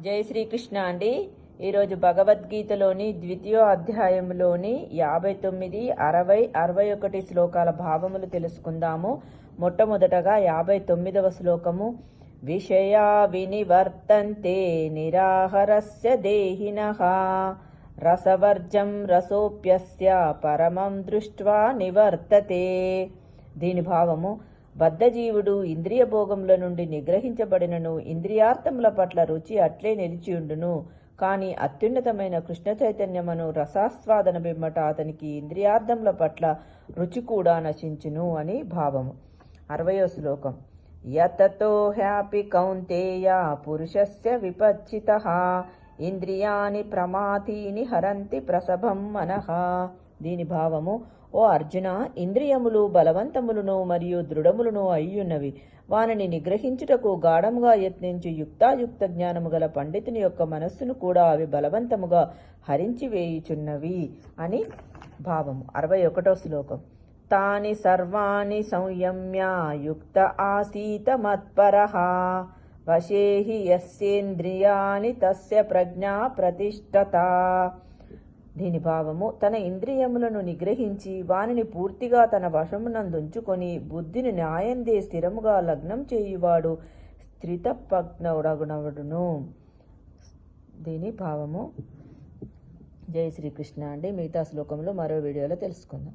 జై శ్రీకృష్ణ అండి. ఈరోజు భగవద్గీతలోని ద్వితీయ అధ్యాయంలోని యాభై తొమ్మిది అరవై అరవై ఒకటి శ్లోకాల భావములు తెలుసుకుందాము. మొట్టమొదటగా యాభై తొమ్మిదవ శ్లోకము. విషయా వినివర్తంతే నిరాహరస్య దేహిన. రసవర్జం రసోప్యస్య పరమం దృష్ట్వా నివర్తతే. దీని భావము బద్ధజీవుడు ఇంద్రియ భోగముల నుండి నిగ్రహించబడినను ఇంద్రియార్థముల పట్ల రుచి అట్లే నిలిచియుండును కాని అత్యున్నతమైన కృష్ణ చైతన్యమును రసాస్వాదన బిమ్మట అతనికి ఇంద్రియార్థముల పట్ల రుచి కూడా నశించును అని భావము. అరవయో శ్లోకం. యతతో హ్యాపి కౌంతేయ పురుషస్య విపచ్చిత ఇంద్రియాని ప్రమాథీని హరంతి ప్రసభం మనః. దీని భావము ఓ అర్జున ఇంద్రియములు బలవంతములను మరియు దృఢములను అయ్యున్నవి. వానిని నిగ్రహించుటకు గాఢముగా యత్నించి యుక్తాయుక్త జ్ఞానము గల పండితుని యొక్క మనస్సును కూడా అవి బలవంతముగా హరించి వేయుచున్నవి అని భావము. అరవై ఒకటో శ్లోకం. తాని సర్వాణి సంయమ్య యుక్త ఆసీత మత్పర వశేహి యస్యేంద్రియాని తస్య ప్రజ్ఞా ప్రతిష్టత. దీని భావము తన ఇంద్రియములను నిగ్రహించి వానిని పూర్తిగా తన వశమునందుంచుకొని బుద్ధిని న్యాయందే స్థిరముగా లగ్నం చేయువాడు స్థితపగ్నవుడగునవుడును దీని భావము. జై శ్రీకృష్ణ అండి. మిగతా శ్లోకంలో మరో వీడియోలో తెలుసుకుందాం.